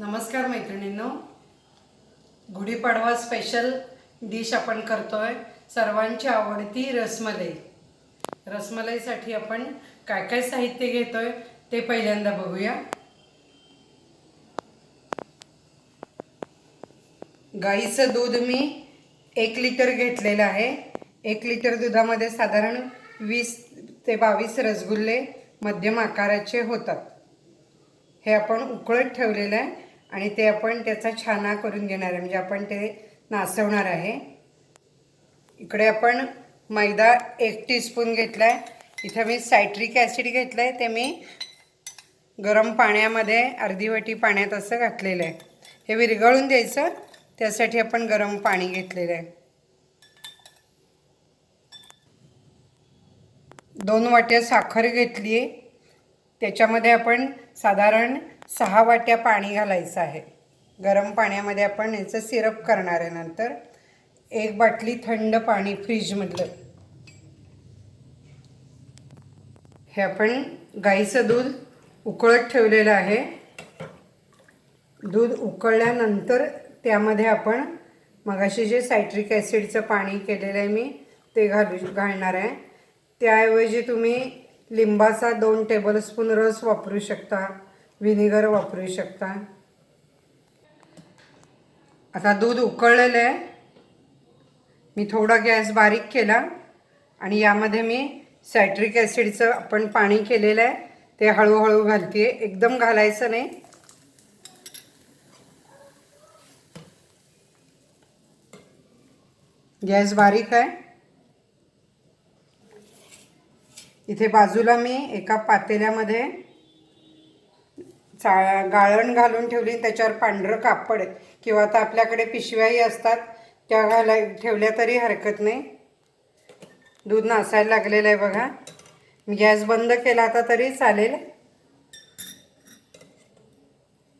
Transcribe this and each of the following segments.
नमस्कार मैत्रिणींनो. Gudi Padwa special dish आपण करतोय. सर्वांची आवडती रसमलाई. रसमलाईसाठी आपण काय काय साहित्य घेतोय ते पहिल्यांदा बघूया. गाईचं दूध मी एक लिटर घेतलेलं आहे. एक लिटर दुधामध्ये साधारण वीस ते बावीस रसगुल्ले मध्यम आकाराचे होतात. हे आपण उकळत ठेवलेलं आहे. आणि ते आपण त्याचा छाना करून घेणार आहे. म्हणजे आपण ते नासवणार आहे. इकडे आपण मैदा एक टीस्पून घेतला आहे इथं मी सायट्रिक ॲसिड घेतलं आहे ते मी गरम पाण्यामध्ये अर्धी वाटी पाण्यात असं घातलेलं आहे. हे विरघळून द्यायचं. त्यासाठी आपण गरम पाणी घेतलेलं आहे. दोन वाट्या साखर घेतली आहे त्याच्यामध्ये आपण साधारण सहा वाट्या पाणी घालायचं आहे. गरम पाण्यामध्ये आपण याचं सिरप करणार आहे नंतर. एक बाटली थंड पाणी फ्रीजमधलं हे आपण गाईचं दूध उकळत ठेवलेलं आहे. दूध उकळल्यानंतर त्यामध्ये आपण मगाशी जे सायट्रिक ॲसिडचं पाणी केलेलं आहे मी ते घालू घालणार आहे. त्याऐवजी तुम्ही लिंबाचा दोन टेबलस्पून रस वापरू शकता. व्हिनेगर वापरू शकता. आता दूध उकळलेलं आहे. मी थोडा गॅस बारीक केला आणि यामध्ये मी सायट्रिक ॲसिडचं आपण पाणी केलेलं आहे. ते हळूहळू घालते एकदम घालायचं नाही. गॅस बारीक आहे. इथे बाजूला मी एका पातेल्यामध्ये चा गाळण घालून ठेवली त्याच्यावर पांढरं कापड किंवा आता आपल्याकडे पिशव्याही असतात त्या घालाय ठेवल्या तरी हरकत नाही. दूध नासायला लागलेलं आहे बघा. गॅस बंद केला आता तरी चालेल.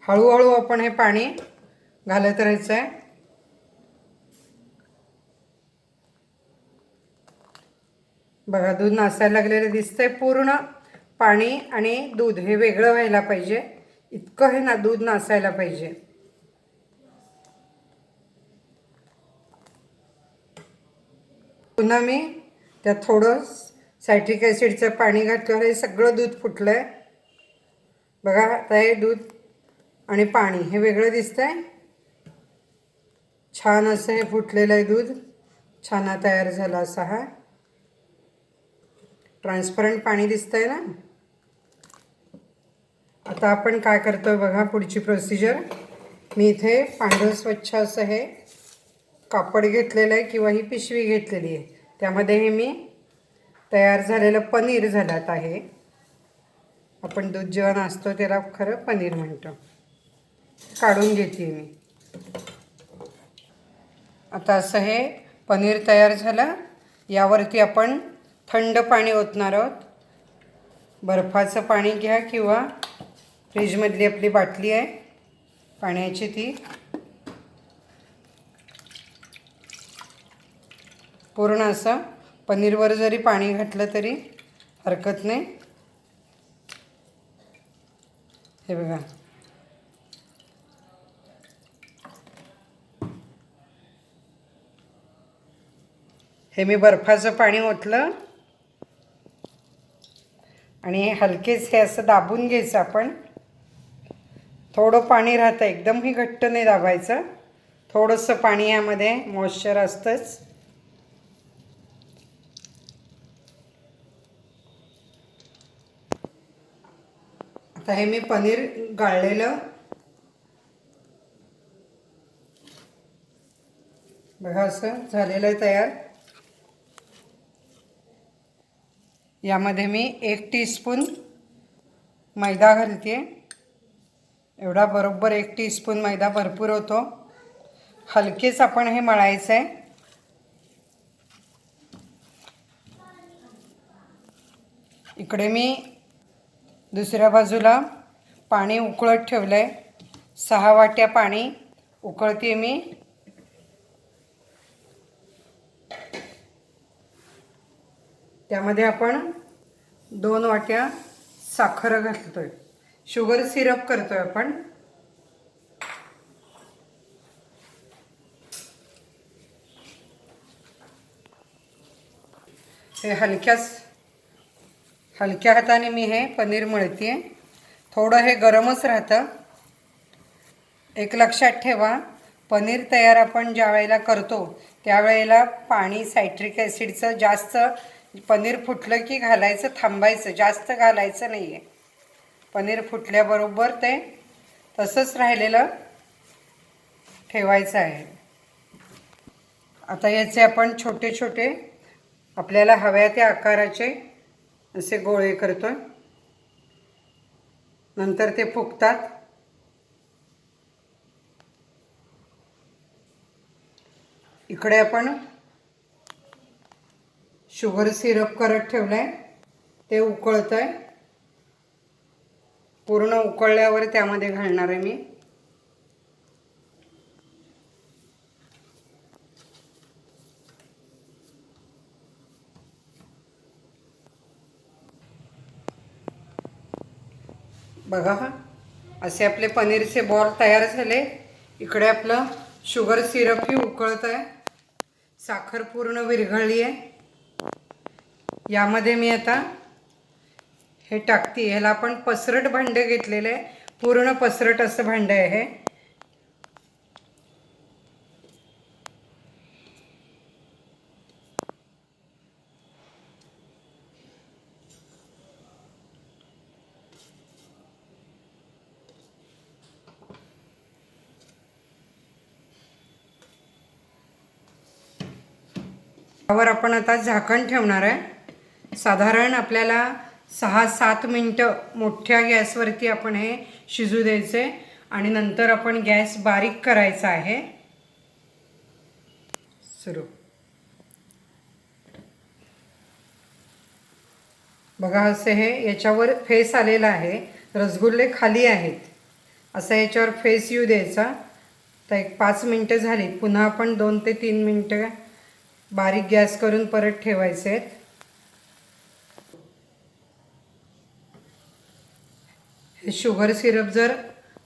हळूहळू आपण हे पाणी घालत राहायचं आहे. बघा दूध नासायला लागलेलं दिसतंय पूर्ण. पाणी आणि दूध हे वेगळं व्हायला पाहिजे. इतकं हे ना दूध नासायला पाहिजे. पुन्हा मी त्यात थोडं सायट्रिक ॲसिडचं पाणी घातलं हे सगळं दूध फुटलं आहे बघा आता हे दूध आणि पाणी हे वेगळं दिसतंय. छान असं हे फुटलेलं आहे दूध. छान तयार झाला असा हा. ट्रान्सपरंट पाणी दिसतंय ना? आता आपण काय करतो बघा पुढची प्रोसिजर मी इथे पांढरं स्वच्छ असं हे कापड घेतलेलं आहे किंवा ही पिशवी घेतलेली आहे. त्यामध्ये हे मी तयार झालेलं पनीर झाल्यात आहे. आपण दूध जेव्हा नाचतो त्याला खरं पनीर म्हणतो. काढून घेते मी. आता असं हे पनीर तयार झालं. यावरती आपण थंड पाणी ओतणार आहोत. बर्फाचं पाणी घ्या किंवा फ्रीजमधली आपली बाटली आहे. पाण्याची ती. पूर्ण असं. पनीरवर जरी पाणी घातलं तरी हरकत नाही. हे बघा. हे मी बर्फाचं पाणी ओतलं. आणि हलकेच हे असं दाबून घ्यायचं आपण. थोडं पाणी राहतं एकदमही घट्ट नाही दाबायचं. थोडंसं पाणी यामध्ये मॉइश्चर असतंच. आता हे मी पनीर गाळलेलं. बघा असं झालेलं आहे तयार. यामध्ये मी एक टीस्पून मैदा घालते. एवढा बरोबर एक टीस्पून मैदा भरपूर होतो. हलकेच आपण हे मळायचं आहे इकडे मी दुसऱ्या बाजूला पाणी उकळत ठेवलं आहे सहा वाट्या पाणी उकळते मी. त्यामध्ये आपण दोन वाट्या साखर घालतोय. शुगर सिरप करतोय आपण. हे हलक्याच हलक्या हाताने मी हे पनीर मळते थोडं हे गरमच राहतं. एक लक्षात ठेवा पनीर तयार आपण ज्या वेळेला करतो त्यावेळेला पाणी सायट्रिक ॲसिडचं जास्त पनीर फुटलं की घालायचं थांबायचं जास्त घालायचं नाही आहे पनीर फुटल्याबरोबर ते तसंच राहिलेलं ठेवायचं आहे. आता याचे आपण छोटे छोटे आपल्याला हव्या त्या आकाराचे असे गोळे करतो नंतर ते फुगतात. इकडे आपण शुगर सिरप करत ठेवलं आहे ते उकळतं आहे पूर्ण उकळल्यावर त्यामध्ये घालणार आहे मी. बघा असे आपले पनीरचे बॉल तयार झाले. इकडे आपलं शुगर सिरपही उकळत आहे. साखर पूर्ण विरघळली आहे. यामध्ये मी आता हे टाकते ह्याला आपण पसरट भांडं घेतलेलं आहे. पूर्ण पसरट असं भांडं आहे हे. आपण आता झाकण ठेवणार आहे. साधारण आपल्याला सहा सात मिनटं मोठ्या गॅसवरती आपण हे शिजू द्यायचे आणि नंतर आपण गॅस बारीक करायचा आहे. सुरू. बघा असे हे याच्यावर फेस आलेला आहे. रसगुल्ले खाली आहेत. असा याच्यावर फेस येऊ द्यायचा. तर एक पाच मिनटं झाली. पुन्हा आपण दोन ते तीन मिनटं बारीक गॅस करून परत ठेवायचे आहेत. हे शुगर सिरप जर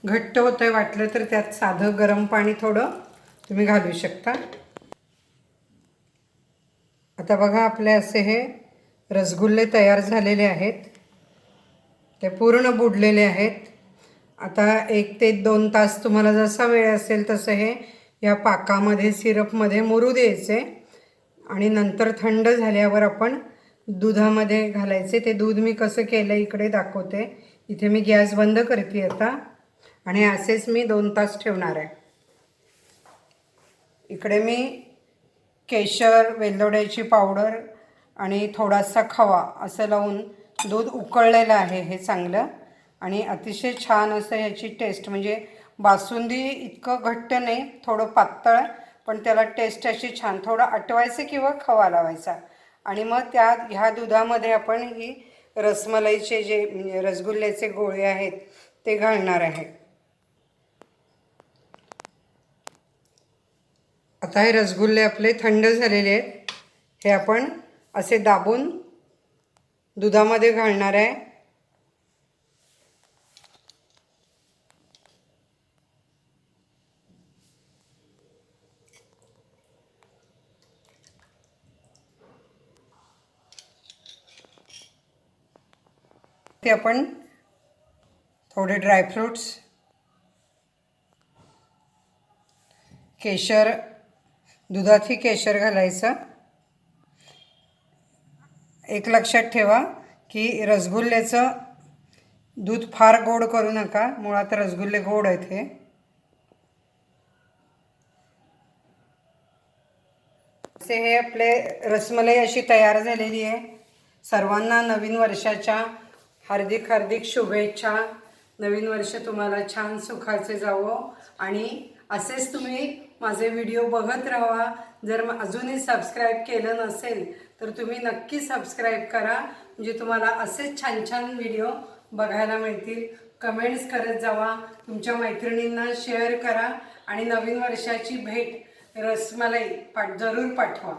घट्ट होतं आहे वाटलं तर त्यात साधं गरम पाणी थोडं तुम्ही घालू शकता. आता बघा आपले असे हे रसगुल्ले तयार झालेले आहेत. ते पूर्ण बुडलेले आहेत. आता एक ते दोन तास तुम्हाला जसा वेळ असेल तसं हे या पाकामध्ये सिरपमध्ये मुरू द्यायचे आणि नंतर थंड झाल्यावर आपण दुधामध्ये घालायचे. ते दूध मी कसं केलं इकडे दाखवते. इथे मी गॅस बंद करते आता आणि असेच मी दोन तास ठेवणार आहे. इकडे मी केशर वेलदोड्याची पावडर आणि थोडासा खवा असं लावून दूध उकळलेलं आहे हे चांगलं. आणि अतिशय छान असं ह्याची टेस्ट म्हणजे बासुंदी इतकं घट्ट नाही थोडं पातळ पण त्याला टेस्ट अशी छान. थोडं आटवायचं किंवा खवा लावायचा. आणि मग त्या ह्या दुधामध्ये आपण ही रसमलाईचे जे म्हणजे रसगुल्ल्याचे गोळे आहेत ते घालणार आहे. आता हे रसगुल्ले आपले थंड झालेले आहेत. हे आपण असे दाबून दुधामध्ये घालणार आहे. ते आपण थोडे ड्रायफ्रूट्स केशर दुधातही केशर घालायचं. एक लक्षात ठेवा की रसगुल्ल्याचं दूध फार गोड करू नका मुळात रसगुल्ले गोड आहेत हे. हे आपले रसमलाई अशी तयार झालेली आहे. सर्वांना नवीन वर्षाच्या हार्दिक हार्दिक शुभेच्छा. नवीन वर्ष तुम्हाला छान सुखाचे जावो. आणि असेच तुम्ही माझे व्हिडिओ बघत राहा. जर अजूनही सबस्क्राईब केलं नसेल तर तुम्ही नक्की सबस्क्राईब करा. म्हणजे तुम्हाला असेच छान छान व्हिडिओ बघायला मिळतील. कमेंट्स करत जावा. तुमच्या मैत्रिणींना शेअर करा. आणि नवीन वर्षाची भेट रसमलाई पाठ जरूर पाठवा.